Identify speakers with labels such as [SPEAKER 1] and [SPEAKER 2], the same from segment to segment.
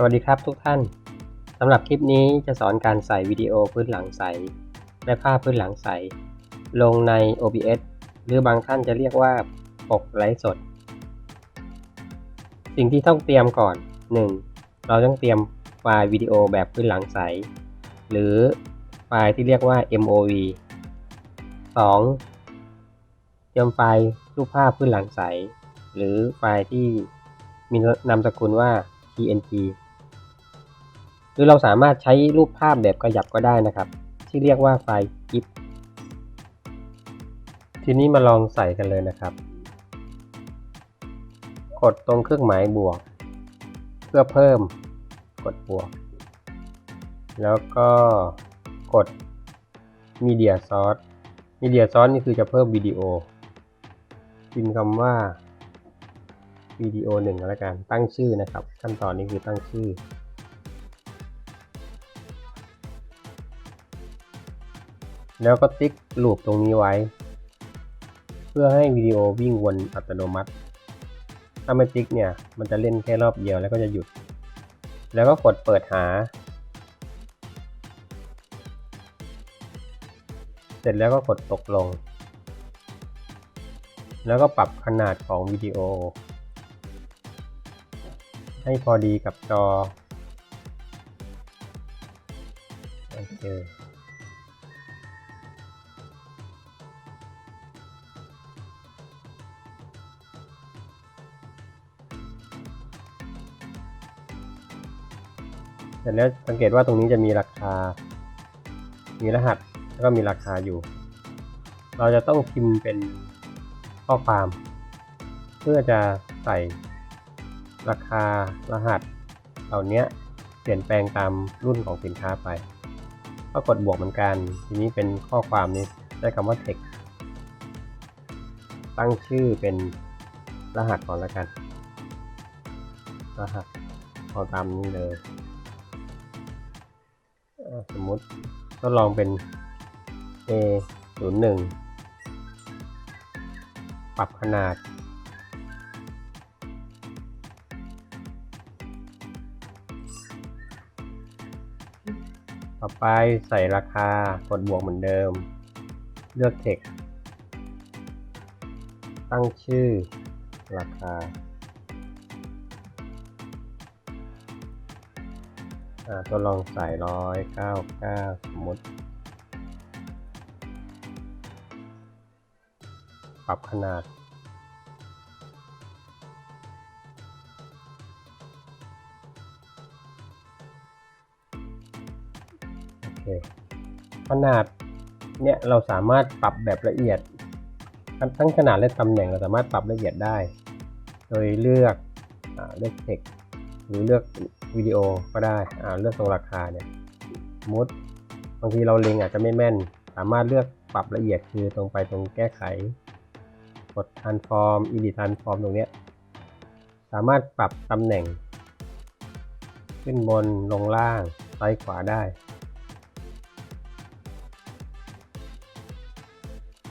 [SPEAKER 1] สวัสดีครับทุกท่านสำหรับคลิปนี้จะสอนการใส่วิดีโอพื้นหลังใส และภาพพื้นหลังใส ลงใน OBS หรือบางท่านจะเรียกว่าปกไลฟ์สด สิ่งที่ต้องเตรียมก่อน 1. เราต้องเตรียมไฟล์วิดีโอแบบพื้นหลังใส หรือไฟล์ที่เรียกว่า MOV 2. เตรียมไฟล์รูปภาพพื้นหลังใส หรือไฟล์ที่มีนามสกุลว่า PNG รือเราสามารถใช้รูปภาพแบบขยับก็ได้นะครับ ที่เรียกว่าไฟล์ GIF ทีนี้มาลองใส่กันเลยนะครับ กดตรงเครื่องหมายบวก เพื่อเพิ่ม กดบวก แล้วก็กด Media Source Media Source นี่คือจะเพิ่มวิดีโอพิมพ์คำว่าวิดีโอหนึ่งแล้วกันตั้งชื่อนะครับ ขั้นตอนนี้คือตั้งชื่อ แล้วก็ติ๊กลูปตรงนี้ไว้ เพื่อให้วิดีโอวิ่งวนอัตโนมัติ ถ้าไม่ติ๊กเนี่ย มันจะเล่นแค่รอบเดียวแล้วก็จะหยุด แล้วก็กดเปิดหา เสร็จแล้วก็กดตกลง แล้วก็ปรับขนาดของวิดีโอ ให้พอดีกับจอโอเค เสร็จแล้วสังเกตว่าตรงนี้จะมีราคา มีรหัสแล้วก็มีราคาอยู่ เราจะต้องพิมพ์เป็นข้อความ เพื่อจะใส่ราคารหัส เหล่านี้เปลี่ยนแปลงตามรุ่นของสินค้าไป ก็กดบวกเหมือนกัน ทีนี้เป็นข้อความนี้ใช้คำว่า text ตั้งชื่อเป็นรหัสก่อนแล้วกัน รหัสเอาตามนี้เลย สมมติทดลองเป็น A 0 1ปรับขนาด ต่อไปใส่ราคากดบวกเหมือนเดิม เลือก text ตั้งชื่อราคา ทดลองใส่ร้อยเก้าเก้าสมมติปรับขนาด โอเค ขนาดเนี่ยเราสามารถปรับแบบละเอียด ทั้งขนาดและตำแหน่งเราสามารถปรับละเอียดได้ โดยเลือกอเลือก text หรือเลือกวิดีโอก็ได้อ่าเลือกตรงราคาเนี่ยมุดบางทีเราเล็งอาจจะไม่แม่น สามารถเลือกปรับละเอียดคือตรงไปตรงแก้ไข กด transform edit transform ตรงเนี้ยสามารถปรับตำแหน่ง ขึ้นบนลงล่างซ้ายขวาได้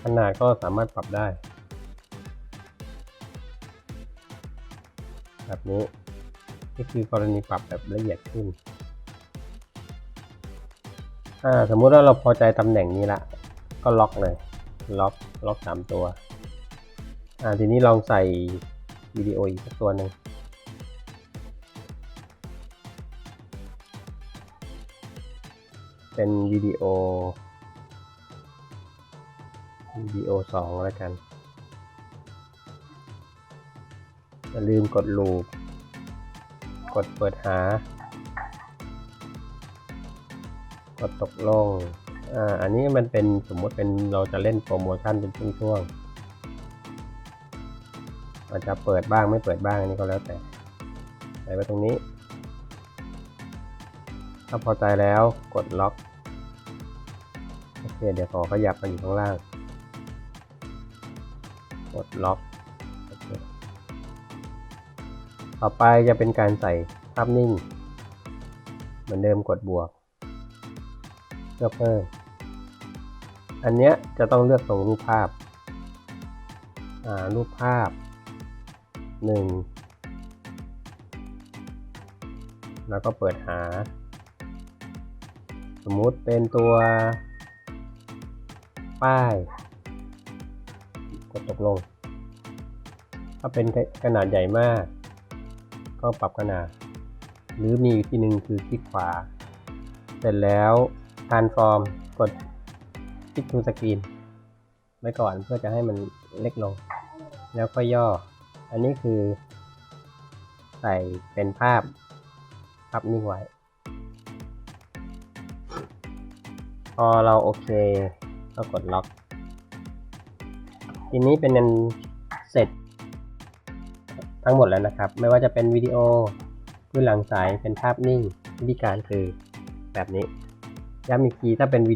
[SPEAKER 1] ขนาดก็สามารถปรับได้ แบบนี้ นี่คือกรณีปรับแบบละเอียดขึ้นอ่าสมมุติว่าเราพอใจตำแหน่งนี้ละก็ล็อกเลย ล็อกล็อกสามตัวทีนี้ลองใส่วิดีโออีกสักตัวหนึ่งเป็นวิดีโอวิดีโอสองแล้วกันอย่าลืมกดลูป กดเปิดหา กดตกลงอ่าอันนี้มันเป็นสมมติเป็นเราจะเล่นโปรโมชั่นเป็นช่วงๆอาจจะเปิดบ้างไม่เปิดบ้างอันนี้ก็แล้วแต่ใส่ไว้ตรงนี้ ถ้าพอใจแล้วกดล็อกโอเคเดี๋ยวขอขยับมาอยู่ข้างล่าง กดล็อก ต่อไปจะเป็นการใส่ภาพนิ่ง เหมือนเดิมกดบวกเลือกเพิ่ม อันเนี้ยจะต้องเลือกตรงรูปภาพ อ่า รูปภาพหนึ่งแล้วก็เปิดหา สมมุติเป็นตัว ป้าย กดตกลง ถ้าเป็นขนาดใหญ่มาก ก็ปรับขนาด หรือมีอีกที่หนึ่งคือคลิกขวา เสร็จแล้ว transform กดคลิก to screen ไว้ก่อนเพื่อจะให้มันเล็กลง แล้วก็ย่อ อันนี้คือ ใส่เป็นภาพภาพนิ่งไว้ พอเราโอเคก็กดล็อก ทีนี้เป็นอันเสร็จ ทั้งหมดแล้วนะครับ ไม่ว่าจะเป็นวิดีโอด้วยหลังสายเป็นภาพนิ่งวิธีการคือแบบนี้ย้ำอีกทีถ้าเป็นวิดี